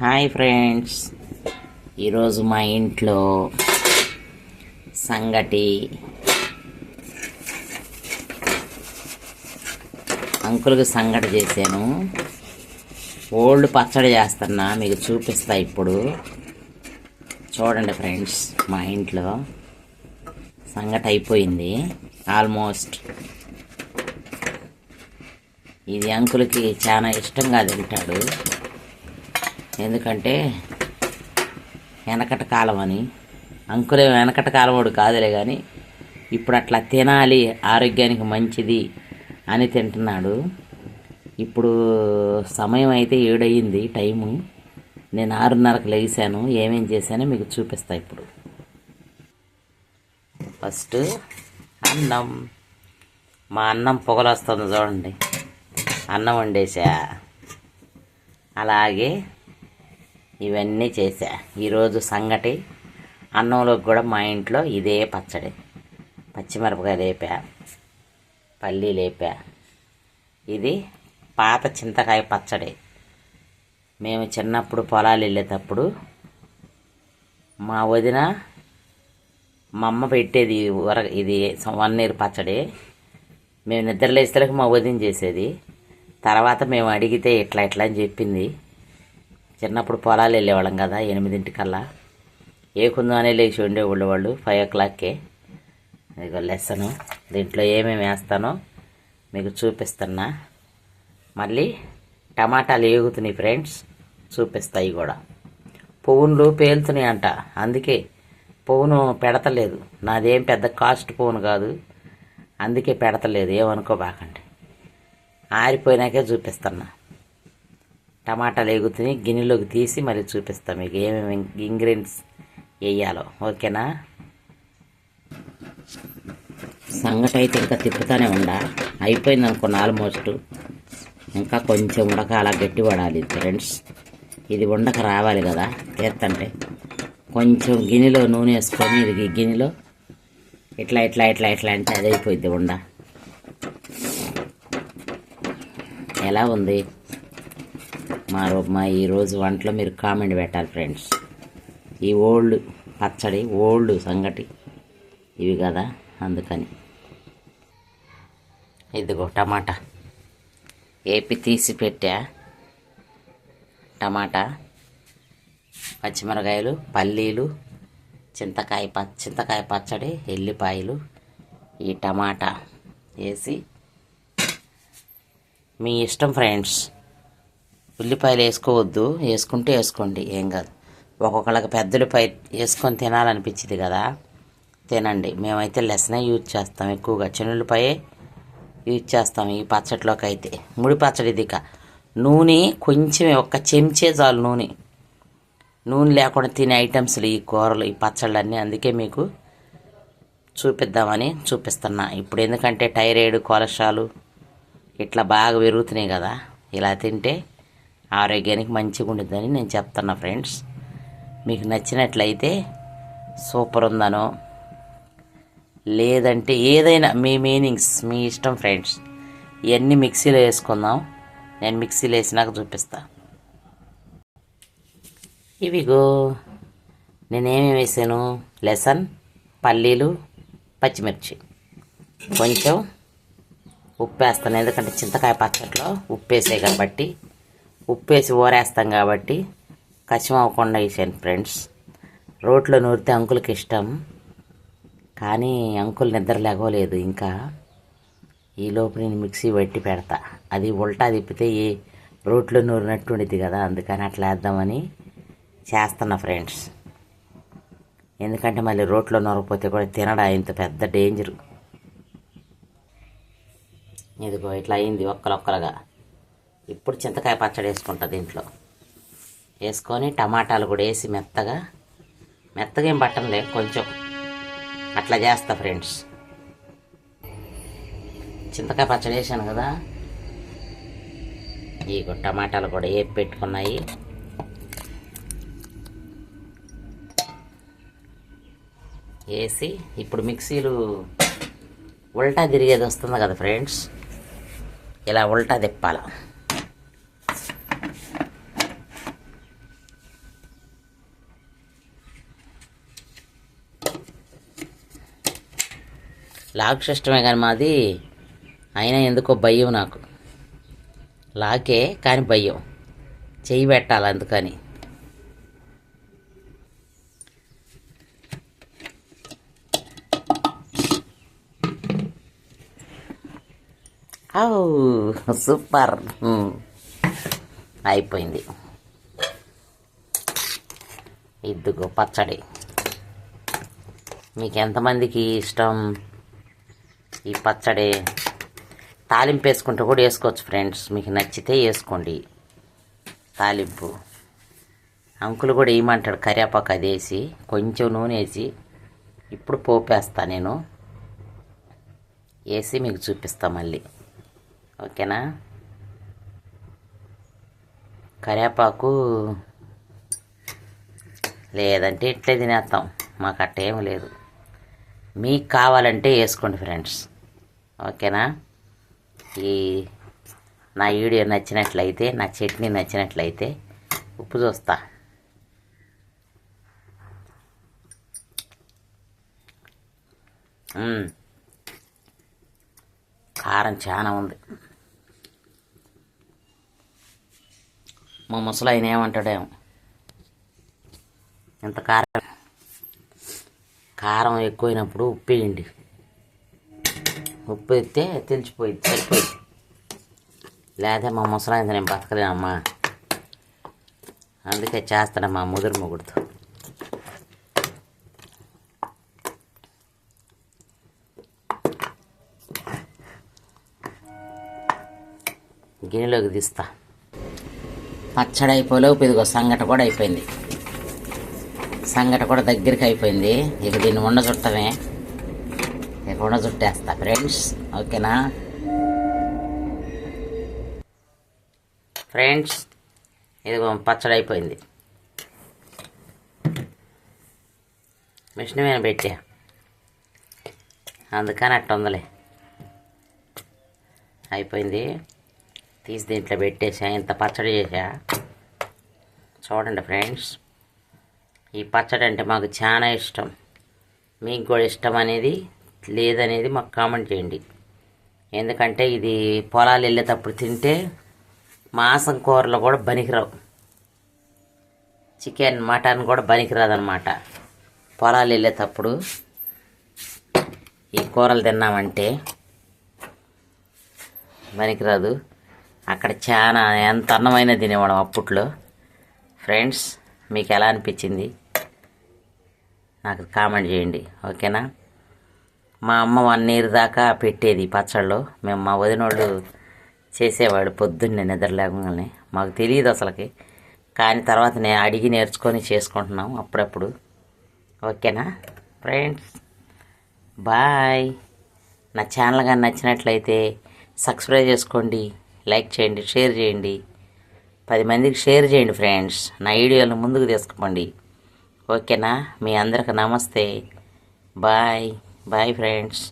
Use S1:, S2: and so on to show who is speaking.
S1: Hi friends. ఈరోజు మా ఇంట్లో సంగటి అంకుల్కి సంగటి చేశాను. ఓల్డ్ పచ్చడి చేస్తున్నా మీకు చూపిస్తా ఇప్పుడు. చూడండి ఫ్రెండ్స్ మా ఇంట్లో సంగటి అయిపోయింది. ఆల్మోస్ట్. ఇది అంకుల్కి చాలా ఇష్టంగా తింటాడు. ఎందుకంటే వెనకట కాలం అని. అంకురే వెనకట కాలముడు కాదులే కానీ ఇప్పుడు అట్లా తినాలి ఆరోగ్యానికి మంచిది అని తింటున్నాడు. ఇప్పుడు సమయం అయితే ఏడయింది టైము. నేను ఆరున్నరకు లేచాను ఏమేం చేశానో మీకు చూపిస్తా ఇప్పుడు. ఫస్ట్ అన్నం. మా అన్నం పొగలు వస్తుంది చూడండి. అన్నం వండేసా అలాగే ఇవన్నీ చేసా ఈరోజు సంగటి అన్నంలోకి కూడా మా ఇంట్లో ఇదే పచ్చడి. పచ్చిమిరపకాయ లేపా పల్లి లేపా. ఇది పాత చింతకాయ పచ్చడి. మేము చిన్నప్పుడు పొలాలు వెళ్ళేటప్పుడు మా వదిన మా అమ్మ పెట్టేది వర ఇది వన్ ఇయర్ పచ్చడి. మేము నిద్రలేసేలకు మా వదిన చేసేది. తర్వాత మేము అడిగితే ఇట్లా ఇట్లా అని చెప్పింది. చిన్నప్పుడు పొలాలు వెళ్ళేవాళ్ళం కదా ఎనిమిదింటికల్లా. ఏ కుందానే లేచి ఉండేవాళ్ళు వాళ్ళు ఫైవ్ ఓ క్లాక్కే ఇదిగో లెసను దీంట్లో ఏమేమి వేస్తానో మీకు చూపిస్తున్నా. మళ్ళీ టమాటాలు ఏగుతున్నాయి ఫ్రెండ్స్ చూపిస్తాయి కూడా. పువ్వులు పేలుతున్నాయి అంట అందుకే పువ్వును పెడతలేదు. నాదేం పెద్ద కాస్ట్ పువ్వును కాదు అందుకే పెడతలేదు ఏమనుకోబాకండి. ఆరిపోయినాకే చూపిస్తున్నా. టమాటాలు ఎగుతున్నాయి గిన్నెలోకి తీసి మరి చూపిస్తాం. మీకు ఏమేమి ఇంగ్రీడియంట్స్ వేయాలో. ఓకేనా? సంగటి అయితే ఇంకా తిప్పుతానే ఉండా. అయిపోయింది అనుకున్న ఆల్మోస్ట్ ఇంకా కొంచెం ఉడక అలా గట్టి పడాలి ఫ్రెండ్స్. ఇది ఉండక రావాలి కదా ఎత్తంటే. కొంచెం గిన్నెలో నూనె వేసుకొని ఇది గిన్నెలో ఇట్లా ఇట్లా ఇట్లా ఇట్లా అంటే అది అయిపోయింది ఉండ. ఎలా ఉంది? మా రో- మా ఈరోజు వంటలో మీరు కామెంట్ పెట్టాలి ఫ్రెండ్స్. ఈ ఓల్డ్ పచ్చడి ఓల్డ్ సంగటి ఇవి కదా అందుకని. ఇదిగో టమాటా. ఏపి తీసి పెట్టా టమాటా పచ్చిమిరకాయలు పల్లీలు చింతకాయ ప చింతకాయ పచ్చడి ఎల్లిపాయలు ఈ టమాటా వేసి మీ ఇష్టం ఫ్రెండ్స్. ఉల్లిపాయలు వేసుకోవద్దు. వేసుకుంటే వేసుకోండి. ఏం కాదు. ఒక్కొక్కళ్ళకి పెద్దలు పై వేసుకొని తినాలనిపించింది కదా. తినండి. మేమైతే లెసనే యూజ్ చేస్తాం ఎక్కువగా. చిన్నుల్లిపాయే యూజ్ చేస్తాం ఈ పచ్చడిలోకి అయితే. ముడి పచ్చడి ఇది నూనె కొంచెం ఒక్క చెంచే చాలు నూనె. నూనె లేకుండా తినే ఐటమ్స్లు ఈ కూరలు ఈ పచ్చళ్ళన్నీ. అందుకే మీకు చూపిద్దామని చూపిస్తున్నా. ఇప్పుడు ఎందుకంటే థైరాయిడ్ కొలెస్ట్రాల్ ఇట్లా బాగా పెరుగుతున్నాయి కదా. ఇలా తింటే ఆరోగ్యానికి మంచిగా ఉంటుందని నేను చెప్తున్నా ఫ్రెండ్స్ మీకు నచ్చినట్లయితే సూపర్ ఉందనో లేదంటే ఏదైనా మీ మీనింగ్స్ మీ ఇష్టం ఫ్రెండ్స్ ఇవన్నీ మిక్సీలో వేసుకుందాం. నేను మిక్సీలో వేసినాక చూపిస్తా. ఇవిగో నేనేమి వేసాను? లెసన్ పల్లీలు పచ్చిమిర్చి. కొంచెం ఉప్పు వేస్తాను ఎందుకంటే చింతకాయ పచ్చట్లో ఉప్పు వేసే కాబట్టి ఉప్పు వేసి ఊరేస్తాం కాబట్టి కష్టం అవ్వకుండా వేసాను ఫ్రెండ్స్. రోట్లో నూరితే అంకులకి ఇష్టం. కానీ అంకుల్ నిద్ర లేగలేదు ఇంకా. ఈ లోపు నేను మిక్సీ పెట్టి పెడతా. అది ఉల్టా తిప్పితే ఏ రోట్లో నూరినట్టు ఉండేది కదా అందుకని అట్లా వేద్దామని చేస్తున్నా ఫ్రెండ్స్. ఎందుకంటే మళ్ళీ రోట్లో నూరకపోతే కూడా తినడా ఇంత పెద్ద డేంజరు. ఇదిగో ఇట్లా అయింది ఒక్కలొక్కలుగా. ఇప్పుడు చింతకాయ పచ్చడి వేసుకుంటా దీంట్లో. వేసుకొని టమాటాలు కూడా వేసి మెత్తగా మెత్తగా ఏం పట్టంలే కొంచెం. అట్లా చేస్తా ఫ్రెండ్స్. చింతకాయ పచ్చడి వేసాను కదా. ఈ టమాటాలు కూడా వేపి పెట్టుకున్నాయి. వేసి ఇప్పుడు మిక్సీలు ఉల్టా తిరిగేది వస్తుంది కదా ఫ్రెండ్స్. ఇలా ఉల్టా తిప్పాలి. లాక్ సిస్టమే కానీ మాది అయినా ఎందుకో భయం నాకు. లాకే కానీ భయం. చెయ్యి పెట్టాలి అందుకని. సూపర్. అయిపోయింది. ఇద్దుగో పచ్చడి. మీకు ఎంతమందికి ఇష్టం? ఈ పచ్చడి తాలింపు వేసుకుంటూ కూడా వేసుకోవచ్చు ఫ్రెండ్స్. మీకు నచ్చితే వేసుకోండి. తాలింపు. అంకులు కూడా వేయమంటాడు కరివేపాకు అది వేసి కొంచెం నూనె వేసి ఇప్పుడు పోపేస్తా నేను. వేసి మీకు చూపిస్తా మళ్ళీ. ఓకేనా? కరివేపాకు లేదంటే ఇట్లే తినేస్తాం. మాకు అట్ట ఏం లేదు. మీకు కావాలంటే వేసుకోండి ఫ్రెండ్స్. ఓకేనా? ఈ నా వీడియో నచ్చినట్లయితే నా చట్నీ నచ్చినట్లయితే ఉప్పు చూస్తా. కారం చాలా ఉంది. మా ముసలి ఆయన ఏమంటాడేమో? ఇంత కారం కారం ఎక్కువైనప్పుడు ఉప్పు వేయండి ఉప్పు ఎత్తే తెలిసిపోయింది సరిపోయింది. లేదా మా ముసలాయన నేను బతకలేనమ్మా. అందుకే చేస్తాను మా ముదురు మొగుడుతో. గిన్నెలోకి తీస్తా. పచ్చడి అయిపోలేవు ఇదిగో సంగట కూడా అయిపోయింది. సంగట కూడా దగ్గరికి అయిపోయింది. ఇక దీన్ని ఉండ చుట్టమే ఇక ఉండ చుట్టేస్తా ఫ్రెండ్స్ ఓకేనా? ఫ్రెండ్స్ ఇదిగో పచ్చడి అయిపోయింది. మిషన్ మీద పెట్టా. అందుకని అట్ట ఉందిలే. అయిపోయింది. తీసి దీంట్లో పెట్టేసా ఇంత పచ్చడి చేసా. చూడండి ఫ్రెండ్స్ ఈ పచ్చడి అంటే మాకు చాలా ఇష్టం. మీకు కూడా ఇష్టం అనేది లేదనేది మాకు కామెంట్ చేయండి. ఎందుకంటే ఇది పొలాలు వెళ్ళేటప్పుడు తింటే మాంసం కూరలు కూడా బనికిరావు. చికెన్ మటన్ కూడా బనికిరాదనమాట పొలాలు వెళ్ళేటప్పుడు ఈ కూరలు తిన్నామంటే బనికిరాదు. అక్కడ చాలా ఎంత అన్నమైన తినేవాడు అప్పట్లో. ఫ్రెండ్స్ మీకు ఎలా అనిపించింది? నాకు కామెంట్ చేయండి. ఓకేనా? మా అమ్మ వన్ ఇయర్ దాకా పెట్టేది పచ్చళ్ళు. మేము మా వదినోళ్ళు చేసేవాడు పొద్దున్నే నిద్ర లేకుండానే మాకు తెలియదు అసలుకి. కానీ తర్వాత నేను అడిగి నేర్చుకొని చేసుకుంటున్నాం అప్పుడప్పుడు. ఓకేనా? Friends bye. నా ఛానల్ కానీ నచ్చినట్లయితే సబ్స్క్రైబ్ చేసుకోండి లైక్ చేయండి షేర్ చేయండి. పది మందికి షేర్ చేయండి ఫ్రెండ్స్. నా వీడియోలను ముందుకు తీసుకోండి ఓకేనా? మీ అందరికి నమస్తే. బాయ్. Bye friends